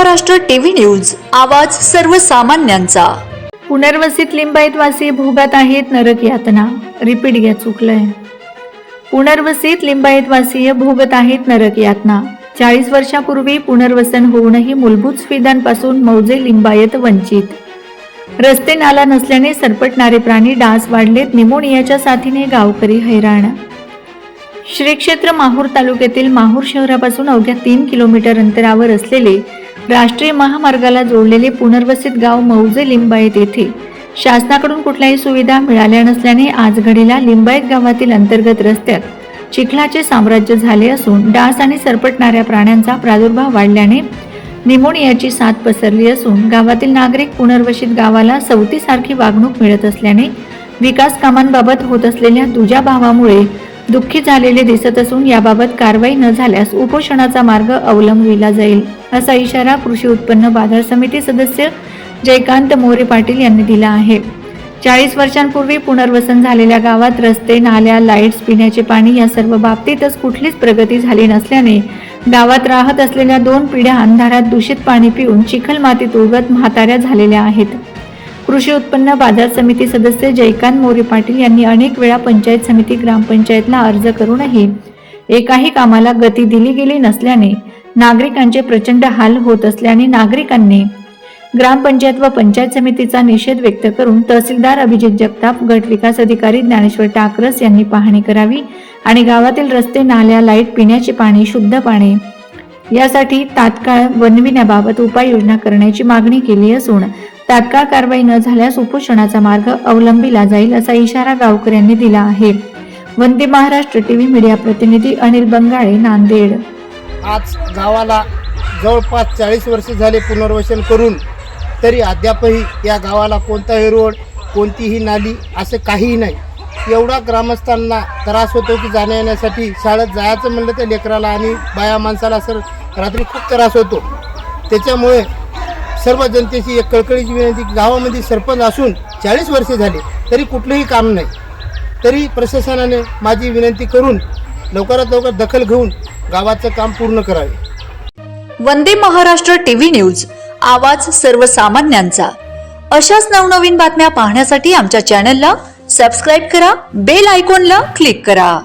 Maharashtra TV news आवाज सर्वसामान्यांचा. पुनर्वसित लिंबायत वासी भोगात आहेत नरक यातना. रिपीट घ्या चुकलंय. पुनर्वसित लिंबायतवासीय भोगत आहेत नरक यातना. चाळीस वर्षापूर्वी पुनर्वसन होऊनही मूलभूत सुविधांपासून मौजे लिंबायत वंचित. रस्ते नाला नसल्याने सरपटणारे प्राणी डास वाढलेत निमोनियाच्या साथीने गावकरी हैराण. श्री क्षेत्र माहूर तालुक्यातील माहूर शहरापासून अवघ्या तीन किलोमीटर अंतरावर असलेले राष्ट्रीय महामार्गाला जोडलेले पुनर्वसित गाव मौजे लिंबायत येथे. शासनाकडून कुठल्याही सुविधा मिळाल्या नसल्याने आज घडीला लिंबायत गावातील अंतर्गत रस्त्यात चिखलाचे साम्राज्य झाले असून डास आणि सरपटणाऱ्या प्राण्यांचा प्रादुर्भाव वाढल्याने निमोनियाची साथ पसरली असून गावातील नागरिक पुनर्वसित गावाला सवतीसारखी वागणूक मिळत असल्याने विकास कामांबाबत होत असलेल्या दुजाभावामुळे दुःखी झालेले दिसत असून याबाबत कारवाई न झाल्यास उपोषणाचा मार्ग अवलंबविला जाईल असा इशारा कृषी उत्पन्न बाजार समिती सदस्य जयकांत मोरे पाटील यांनी दिला आहे. चाळीस वर्षांपूर्वी पुनर्वसन झालेल्या गावात रस्ते नाल्या लाईट्स पिण्याचे पाणी या सर्व बाबतीतच कुठलीच प्रगती झाली नसल्याने गावात राहत असलेल्या दोन पिढ्या अंधारात दूषित पाणी पिऊन चिखल मातीत उगत म्हाताऱ्या झालेल्या आहेत. कृषी उत्पन्न बाजार समिती सदस्य जयकांत मोरे पाटील यांनी अनेक वेळा पंचायत समिती ग्रामपंचायतला अर्ज करूनही एकाही कामाला गती दिली गेली नसल्याने नागरिकांचे प्रचंड हाल होत असल्याने नागरिकांनी ग्रामपंचायत व पंचायत समितीचा निषेध व्यक्त करून तहसीलदार अभिजित जगताप गट विकास अधिकारी ज्ञानेश्वर टाकरस यांनी पाहणी करावी आणि गावातील रस्ते नाल्या लाइट पिण्याचे पाणी शुद्ध पाणी यासाठी तात्काळ बनविण्याबाबत उपाययोजना करण्याची मागणी केली असून तात्काळ कारवाई न झाल्यास उपोषणाचा मार्ग अवलंबिला जाईल असा इशारा गावकऱ्यांनी दिला आहे. वंदे महाराष्ट्र टीव्ही मीडिया प्रतिनिधी अनिल बंगाळे नांदेड. आज गावाला जवळपास चाळीस वर्ष झाले पुनर्वसन करून तरी अद्यापही या गावाला कोणताही रोड कोणतीही नाली असं काहीही नाही. एवढा ग्रामस्थांना त्रास होतो की जाण्या येण्यासाठी शाळेत जायचं म्हणलं तर लेकराला आणि बाया माणसाला सर रात्री खूप त्रास होतो. त्याच्यामुळे सर्व जनतेची एक कळकळीची विनंती गावामध्ये सरपंच असून चाळीस वर्षे झाले तरी कुठलंही काम नाही. तरी प्रशासनाने माझी विनंती करून लवकरात लवकर दखल घेऊन गावाचं काम पूर्ण करावे. वंदे महाराष्ट्र टीव्ही न्यूज आवाज सर्वसामान्यांचा. अशाच नवनवीन बातम्या पाहण्यासाठी आमच्या चॅनलला सबस्क्राईब करा बेल आयकॉनला क्लिक करा.